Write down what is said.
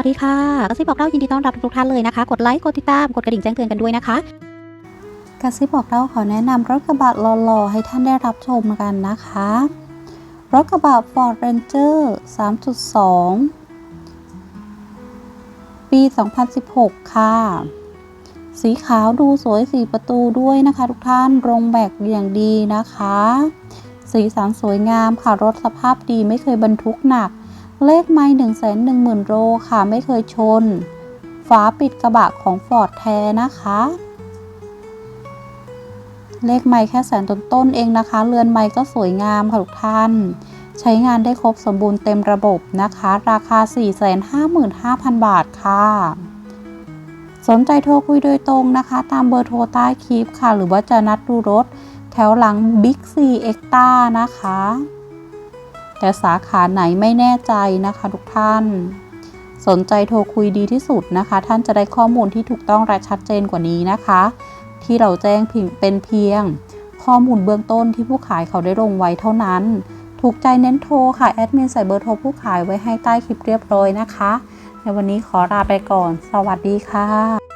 วัสดีค่ะกระซิบบอกเล่ายินดีต้อนรับทุกท่านเลยนะคะ กดไลค์ กดติดตาม กดกระดิ่งแจ้งเตือนกันด้วยนะคะกระซิบบอกเล่าขอแนะนำรถกระบะหล่อๆ ให้ท่านได้รับชมกันนะคะ รถกระบะ Ford Ranger 3.2 ปี 2016 ค่ะ สีขาวดูสวยสีประตูด้วยนะคะ ทุกท่านรงแบกอย่างดีนะคะ สีสันสวยงามค่ะ รถสภาพดีไม่เคยบรรทุกหนัก เลขไม่หนึ่งแสนหนึ่งหมื่นโลค่ะไม่เคยชน ฝาปิดกระบะของฟอร์ดแท้นะคะ เลขไม่แค่แสนต้นๆเองนะคะ เรือนไม้ก็สวยงามค่ะทุกท่าน ใช้งานได้ครบสมบูรณ์เต็มระบบนะคะ ราคา 455,000 บาทค่ะสนใจโทรคุยโดยตรงนะคะ ตามเบอร์โทรใต้คลิปค่ะ หรือว่าจะนัดดูรถแถวหลัง Big C e x t a นะคะ แต่สาขาไหนไม่แน่ใจนะคะทุกท่าน สนใจโทรคุยดีที่สุดนะคะ ท่านจะได้ข้อมูลที่ถูกต้องและชัดเจนกว่านี้นะคะ ที่เราแจ้งเพียงเป็นเพียง ข้อมูลเบื้องต้นที่ผู้ขายเขาได้ลงไว้เท่านั้น ถูกใจเน้นโทรค่ะแอดมินใส่เบอร์โทรผู้ขายไว้ให้ใต้คลิปเรียบร้อยนะคะ ในวันนี้ขอลาไปก่อน สวัสดีค่ะ